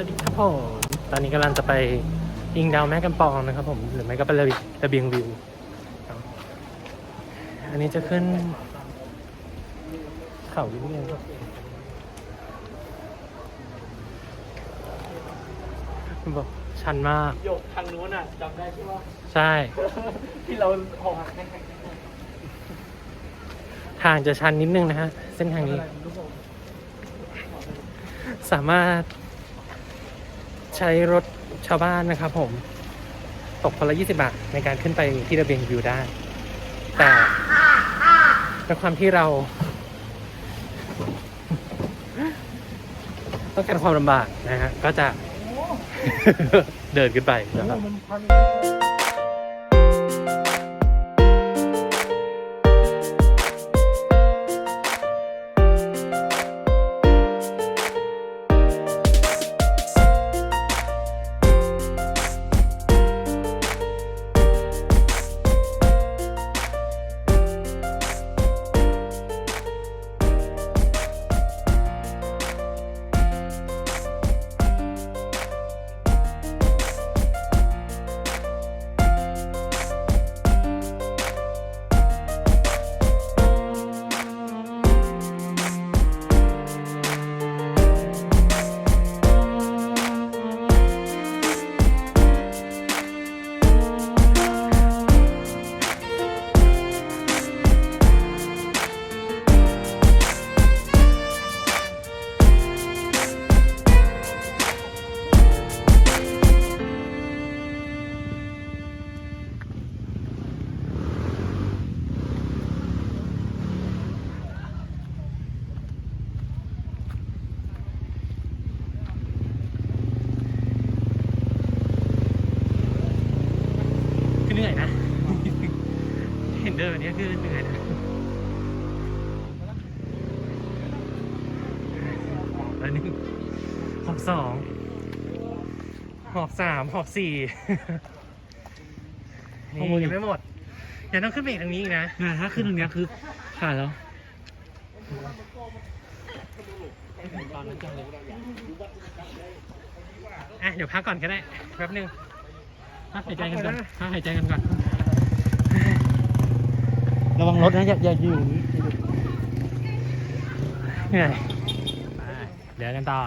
สวัสดีครับผมตอนนี้กำลังจะไปยิงดาวแม่กำปองนะครับผม หรือไม่ก็ไประเบียงระเบียงวิวครับอันนี้จะขึ้น เขาวิเวียนมันบอกชันมาก โยกทางนู้นอะจำได้ใช่ไหมใช่ ที่เราหอกทางจะชันนิดนึงนะฮะ เส้นทางนี้ สามารถ ใช้รถชาวบ้านนะครับผม ตกคนละ 20 บาทในการขึ้นไปที่ระเบียงวิวได้ แต่ด้วยความที่เรา ต้องการความลำบากนะฮะก็จะ เดินขึ้นไปนะครับ นื่อยนะ เห็นเดินแบบนี้คือเหนื่อยนะหอบแล้วหนึ่งหอบสองหอบสามหอบสี่ข้อมูลยังไม่หมดเดี๋ยวต้องขึ้นไปอีกทางนี้อีกนะ นะถ้าขึ้นตรงเนี้ยคือผ่านแล้วตอนนั้นจังเลยอะเดี๋ยวพักก่อนก็ได้แป๊บนึง พักหายใจกันก่อนพักหายใจกันก่อน ระวังรถนะอย่าอย่าอยู่เหนื่อยไปเดี๋ยวกันต่อ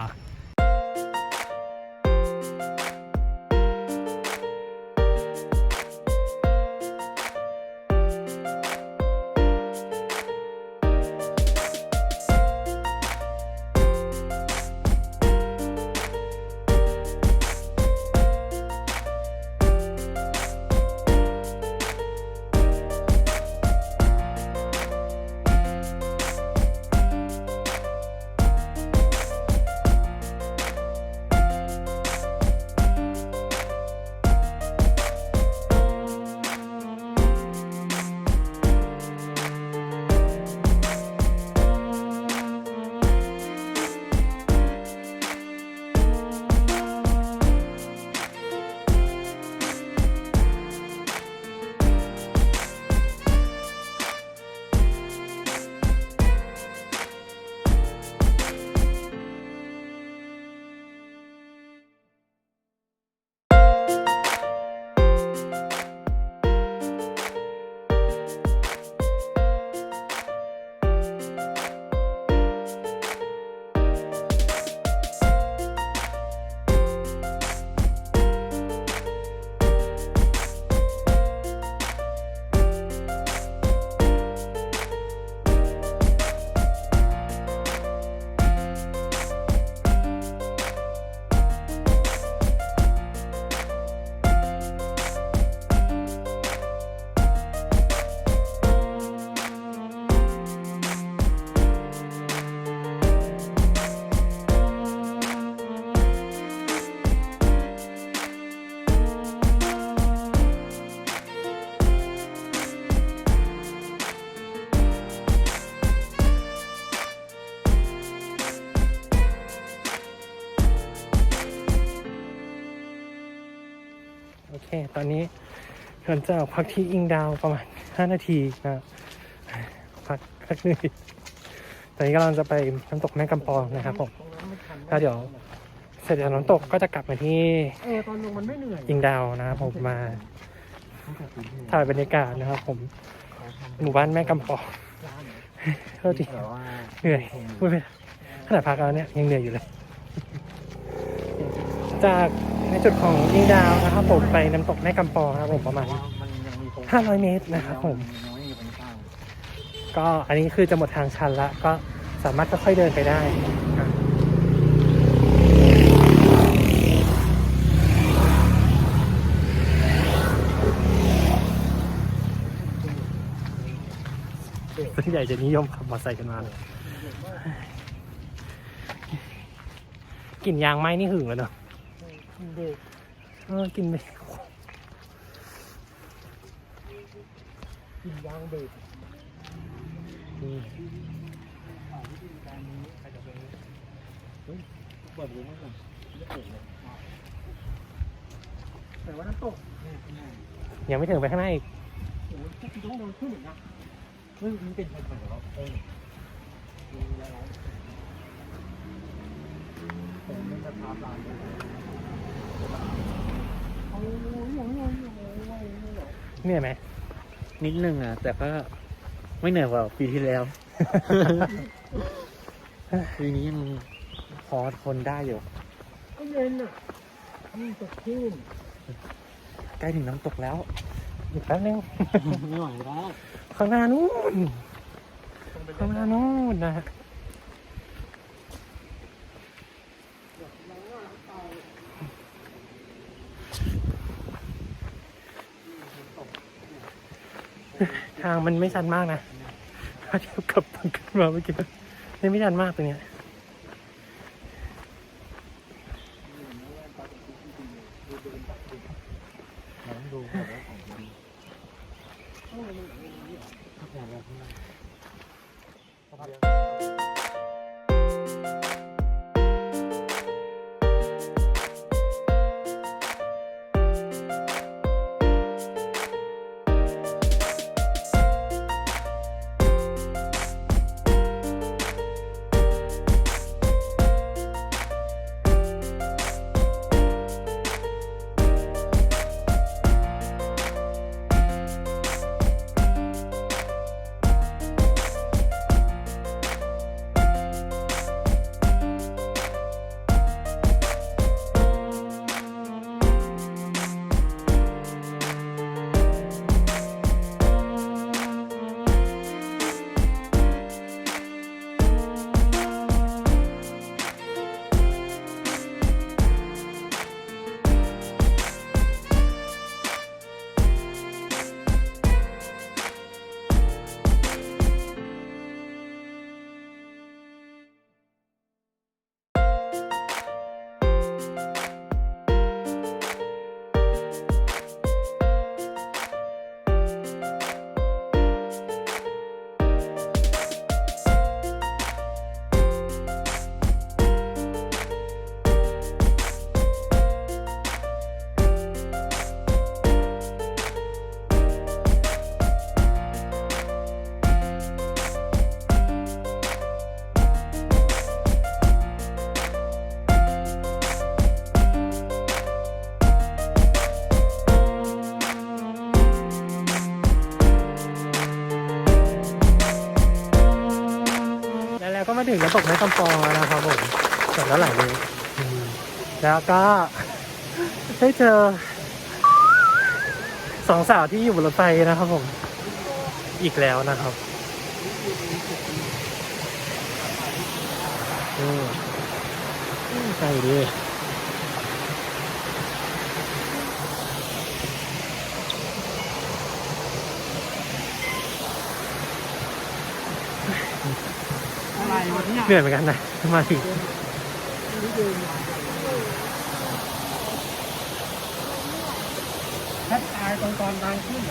โอเค ตอนนี้หลังจากพักที่อิงดาวประมาณ 5 นาทีนะพักพักเหนื่อยตอนนี้กำลังจะไปน้ำตกแม่กำปองนะครับผมแล้วเดี๋ยวเสร็จจากน้ำตกก็จะกลับมาที่เออตอนลงมันไม่เหนื่อยยิงดาวนะครับผมมาถ่ายบรรยากาศนะครับ ผมหมู่บ้านแม่กำปองโทษทีแต่ว่าเหนื่อยพูดไปขนาดพักแล้วเนี่ยยังเหนื่อยอยู่เลย จาก ในจุดของยิงดาวนะครับผมไปน้ำตกแม่กำปองนะครับผมประมาณมันยังมีโครง500 เมตรนะครับผมยังไม่มีโครงสร้างก็อันนี้คือจะหมดทางชันละก็สามารถค่อยๆเดินไปได้อะส่วนใหญ่จะนิยมขับมอเตอร์ไซค์กันมาเลยกลิ่นยางไหม้นี่หึงแล้วเนาะ เด็กเออกินไปกินยางเด็กนี่เปิดรู้มั้งผมไม่เปิดเลยแต่ว่าน้ำตกยังไม่ถึงไปข้างหน้าอีกโอ้โหพวกคุณต้องเดินขึ้นอีกนะเฮ้ยมันเป็นคนเหรอเออผมไม่จะพาปลาเล เหนื่อยไหมนิดนึงอะ แต่ก็ไม่เหนื่อยกว่าปีที่แล้ว ปีนี้ยังพอทนได้อยู่ก็เย็นอะนี่สดชื่นใกล้ถึงน้ำตกแล้วอีกแป๊บนึงไม่ไหวแล้วข้างหน้านู้นข้างหน้านู้นนะ ทางมันไม่ชันมากนะถ้าเทียบกับตอนขึ้นมาเมื่อกี้นี่ไม่ชันมากตรงเนี้ย ก็มาถึงน้ำตกแม่กำปองแล้วนะครับผมจบแล้วหลายเลยอืมแล้วก็ได้เจอสองสาวที่อยู่บนรถไฟนะครับผม อีกแล้วนะครับอืมใช่ดี เหนื่อยเหมือนกันนะมาถึงแทบตายตรงตอนทางขึ้น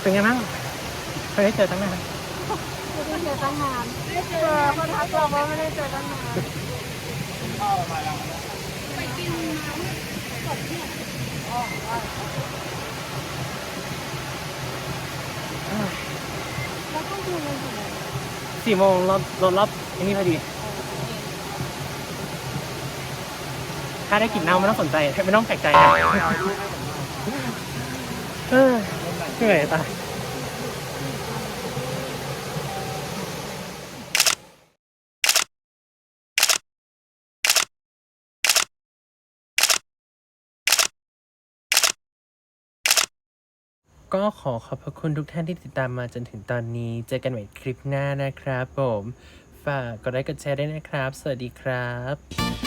เป็นไงบ้างเคยได้เจอตั้งนานไม่ได้เจอตั้งนานไม่ได้เจอเขาทักเราว่าไม่ได้เจอตั้งนานแล้วต้อ สี่โมงรถรถรอบอันนี้พอดี ถ้าได้กลิ่นเน่าไม่ต้องสนใจไม่ต้องแปลกใจนะเออเหนื่อยตาย ก็ขอขอบพระคุณทุกท่านที่ติดตามมาจนถึงตอนนี้ เจอกันใหม่คลิปหน้านะครับผม ฝากกดไลค์กดแชร์ด้วยนะครับ สวัสดีครับ